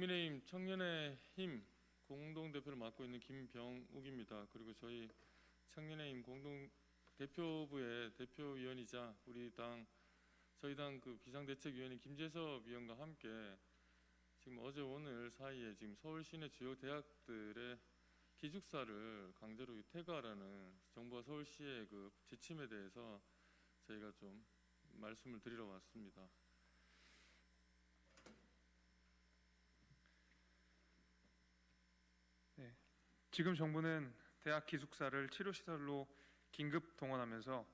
국민의힘 청년의 힘 공동 대표를 맡고 있는 김병욱입니다. 그리고 저희 청년의 힘 공동 대표부의 대표위원이자 우리 당 저희 당 그 비상대책위원인 김재섭 위원과 함께 지금 어제 오늘 사이에 지금 서울 시내 주요 대학들의 기숙사를 강제로 퇴거하라는 정부와 서울시의 그 지침에 대해서 저희가 좀 말씀을 드리러 왔습니다. 지금 정부는 대학 기숙사를 치료시설로 긴급 동원하면서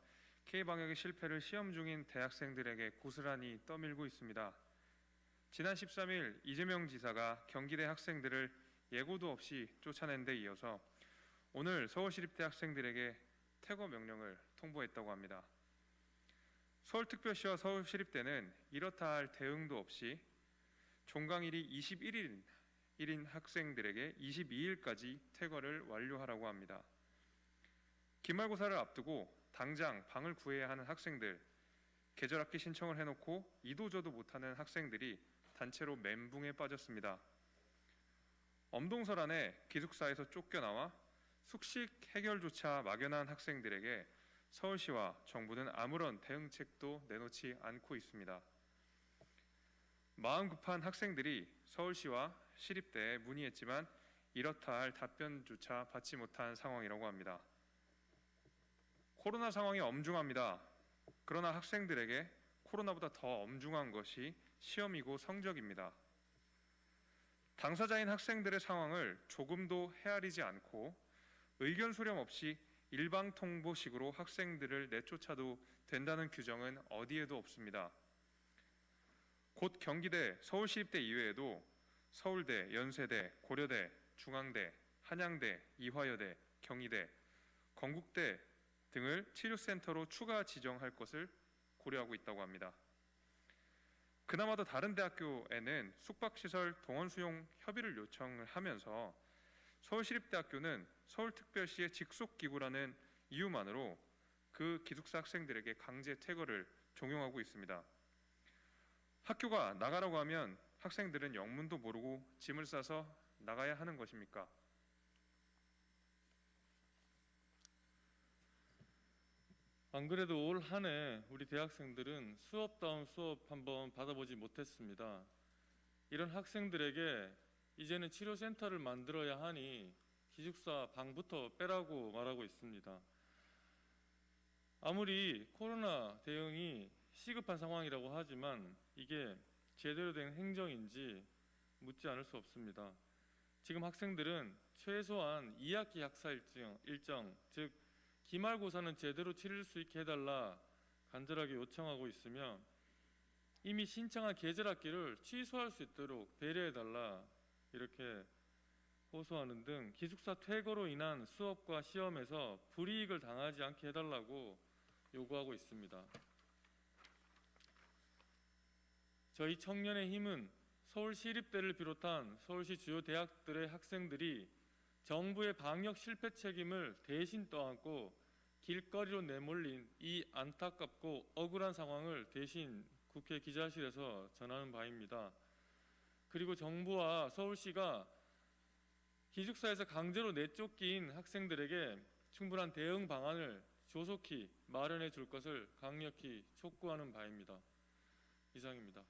K 방역의 실패를 시험 중인 대학생들에게 고스란히 떠밀고 있습니다. 지난 13일 이재명 지사가 경기대 학생들을 예고도 없이 쫓아낸 데 이어서 오늘 서울시립대 학생들에게 퇴거 명령을 통보했다고 합니다. 서울특별시와 서울시립대는 이렇다 할 대응도 없이 종강일이 21일 1인 학생들에게 22일까지 퇴거를 완료하라고 합니다. 기말고사를 앞두고 당장 방을 구해야 하는 학생들, 계절 학기 신청을 해놓고 이도저도 못하는 학생들이 단체로 멘붕에 빠졌습니다. 엄동설 안에 기숙사에서 쫓겨나와 숙식 해결조차 막연한 학생들에게 서울시와 정부는 아무런 대응책도 내놓지 않고 있습니다. 마음 급한 학생들이 서울시와 시립대에 문의했지만 이렇다 할 답변조차 받지 못한 상황이라고 합니다. 코로나 상황이 엄중합니다. 그러나 학생들에게 코로나보다 더 엄중한 것이 시험이고 성적입니다. 당사자인 학생들의 상황을 조금도 헤아리지 않고 의견 수렴 없이 일방 통보식으로 학생들을 내쫓아도 된다는 규정은 어디에도 없습니다. 곧 경기대, 서울시립대 이외에도 서울대, 연세대, 고려대, 중앙대, 한양대, 이화여대, 경희대, 건국대 등을 치료센터로 추가 지정할 것을 고려하고 있다고 합니다. 그나마도 다른 대학교에는 숙박시설 동원 수용 협의를 요청을 하면서 서울시립대학교는 서울특별시의 직속 기구라는 이유만으로 그 기숙사 학생들에게 강제 퇴거를 종용하고 있습니다. 학교가 나가라고 하면 학생들은 영문도 모르고 짐을 싸서 나가야 하는 것입니까? 안 그래도 올 한 해 우리 대학생들은 수업다운 수업 한번 받아보지 못했습니다. 이런 학생들에게 이제는 치료센터를 만들어야 하니 기숙사 방부터 빼라고 말하고 있습니다. 아무리 코로나 대응이 시급한 상황이라고 하지만 이게 제대로 된 행정인지 묻지 않을 수 없습니다. 지금 학생들은 최소한 2학기 학사 일정, 일정 즉 기말고사는 제대로 치를 수 있게 해달라 간절하게 요청하고 있으며 이미 신청한 계절 학기를 취소할 수 있도록 배려해달라 이렇게 호소하는 등 기숙사 퇴거로 인한 수업과 시험에서 불이익을 당하지 않게 해달라고 요구하고 있습니다. 저희 청년의 힘은 서울시립대를 비롯한 서울시 주요 대학들의 학생들이 정부의 방역 실패 책임을 대신 떠안고 길거리로 내몰린 이 안타깝고 억울한 상황을 대신 국회 기자실에서 전하는 바입니다. 그리고 정부와 서울시가 기숙사에서 강제로 내쫓긴 학생들에게 충분한 대응 방안을 조속히 마련해 줄 것을 강력히 촉구하는 바입니다. 이상입니다.